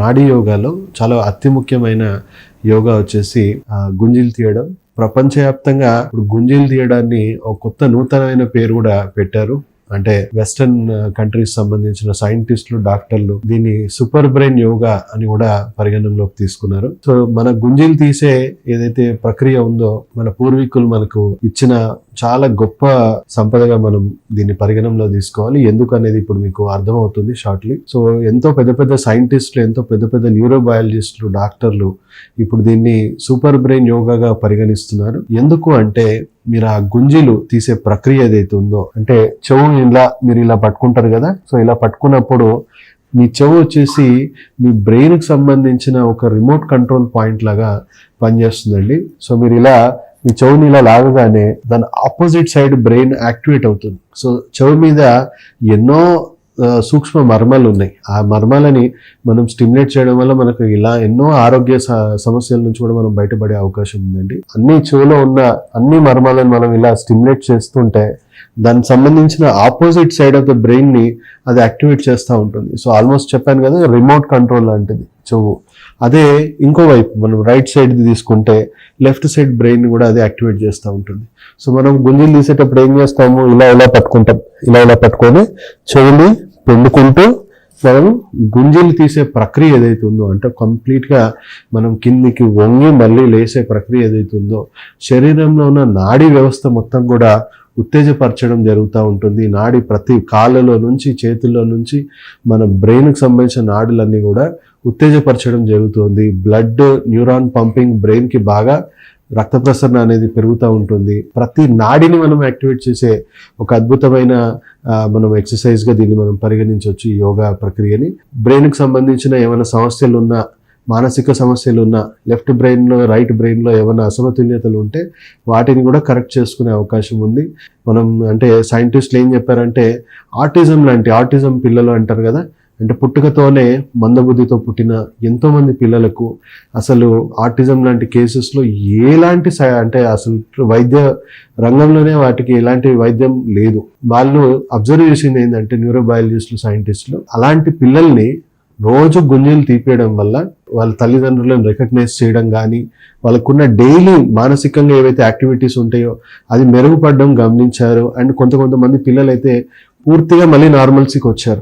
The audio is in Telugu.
నాడీ యోగాలో చాలా అతి ముఖ్యమైన యోగా వచ్చేసి గుంజీలు తీయడం. ప్రపంచవ్యాప్తంగా ఇప్పుడు గుంజీలు తీయడాన్ని ఒక కొత్త నూతనమైన పేరు కూడా పెట్టారు. అంటే వెస్టర్న్ కంట్రీస్ సంబంధించిన సైంటిస్టులు డాక్టర్లు దీన్ని సూపర్ బ్రెయిన్ యోగా అని కూడా పరిగణనలోకి తీసుకున్నారు. సో మన గుంజీలు తీసే ఏదైతే ప్రక్రియ ఉందో మన పూర్వీకులు మనకు ఇచ్చిన చాలా గొప్ప సంపదగా మనం దీన్ని పరిగణనలో తీసుకోవాలి. ఎందుకు అనేది ఇప్పుడు మీకు అర్థమవుతుంది షార్ట్లీ సో ఎంతో పెద్ద పెద్ద సైంటిస్టులు ఎంతో పెద్ద పెద్ద న్యూరోబయాలజిస్టులు డాక్టర్లు ఇప్పుడు దీన్ని సూపర్ బ్రెయిన్ యోగాగా పరిగణిస్తున్నారు. ఎందుకు అంటే మీరు ఆ గుంజీలు తీసే ప్రక్రియ ఏదైతే ఉందో అంటే చెవు ఇలా మీరు ఇలా పట్టుకుంటారు కదా సో ఇలా పట్టుకున్నప్పుడు మీ చెవు వచ్చేసి మీ బ్రెయిన్కి సంబంధించిన ఒక రిమోట్ కంట్రోల్ పాయింట్ లాగా పనిచేస్తుందండి. సో మీరు ఇలా మీ చెవుని ఇలా లాగగానే దాని ఆపోజిట్ సైడ్ బ్రెయిన్ యాక్టివేట్ అవుతుంది. సో చెవు మీద ఎన్నో సూక్ష్మ మర్మాలు ఉన్నాయి. ఆ మర్మాలని మనం స్టిమ్యులేట్ చేయడం వల్ల మనకు ఇలా ఎన్నో ఆరోగ్య సమస్యల నుంచి కూడా మనం బయటపడే అవకాశం ఉందండి. అన్ని చెవులో ఉన్న అన్ని మర్మాలను మనం ఇలా స్టిమ్యులేట్ చేస్తుంటే దానికి సంబంధించిన ఆపోజిట్ సైడ్ ఆఫ్ ద బ్రెయిన్ని అది యాక్టివేట్ చేస్తూ ఉంటుంది. సో ఆల్మోస్ట్ చెప్పాను కదా రిమోట్ కంట్రోల్ లాంటిది. చెవు అదే ఇంకో వైపు మనం రైట్ సైడ్ తీసుకుంటే లెఫ్ట్ సైడ్ బ్రెయిన్ కూడా అది యాక్టివేట్ చేస్తూ ఉంటుంది. సో మనం గుంజీలు తీసేటప్పుడు ఏం చేస్తాము? ఇలా ఇలా పట్టుకుంటాం. ఇలా ఇలా పట్టుకొని చెవుని పెండుకుంటూ మనం గుంజీలు తీసే ప్రక్రియ ఏదైతే ఉందో అంటే కంప్లీట్గా మనం కిందికి వంగి మళ్ళీ లేసే ప్రక్రియ ఏదైతే ఉందో శరీరంలో ఉన్న నాడీ వ్యవస్థ మొత్తం కూడా ఉత్తేజపరచడం జరుగుతూ ఉంటుంది. నాడి ప్రతి కాళ్ళలో నుంచి చేతుల్లో నుంచి మన బ్రెయిన్కి సంబంధించిన నాడులన్నీ కూడా ఉత్తేజపరచడం జరుగుతుంది. బ్లడ్ న్యూరాన్ పంపింగ్ బ్రెయిన్కి బాగా రక్త ప్రసరణ అనేది పెరుగుతూ ఉంటుంది. ప్రతి నాడిని మనం యాక్టివేట్ చేసే ఒక అద్భుతమైన మనం ఎక్సర్సైజ్గా దీన్ని మనం పరిగణించవచ్చు ఈ యోగా ప్రక్రియని. బ్రెయిన్కి సంబంధించిన ఏమైనా సమస్యలు ఉన్నా మానసిక సమస్యలు ఉన్నా లెఫ్ట్ బ్రెయిన్లో రైట్ బ్రెయిన్లో ఏమైనా అసమతుల్యతలు ఉంటే వాటిని కూడా కరెక్ట్ చేసుకునే అవకాశం ఉంది. మనం అంటే సైంటిస్టులు ఏం చెప్పారంటే ఆర్టిజం లాంటి ఆర్టిజం పిల్లలు అంటారు కదా అంటే పుట్టుకతోనే మందబుద్ధితో పుట్టిన ఎంతోమంది పిల్లలకు అసలు ఆర్టిజం లాంటి కేసెస్లో ఎలాంటి అంటే అసలు వైద్య రంగంలోనే వాటికి ఎలాంటి వైద్యం లేదు. వాళ్ళు అబ్జర్వ్ చేసింది ఏంటంటే న్యూరోబయాలజిస్టులు సైంటిస్టులు అలాంటి పిల్లల్ని రోజు గుంజలు తీపేయడం వల్ల వాళ్ళ తల్లిదండ్రులను రికగ్నైజ్ చేయడం కానీ వాళ్ళకున్న డైలీ మానసికంగా ఏవైతే యాక్టివిటీస్ ఉంటాయో అది మెరుగుపడడం గమనించారు. అండ్ కొంత కొంతమంది పిల్లలైతే పూర్తిగా మళ్ళీ నార్మల్సీకి వచ్చారు.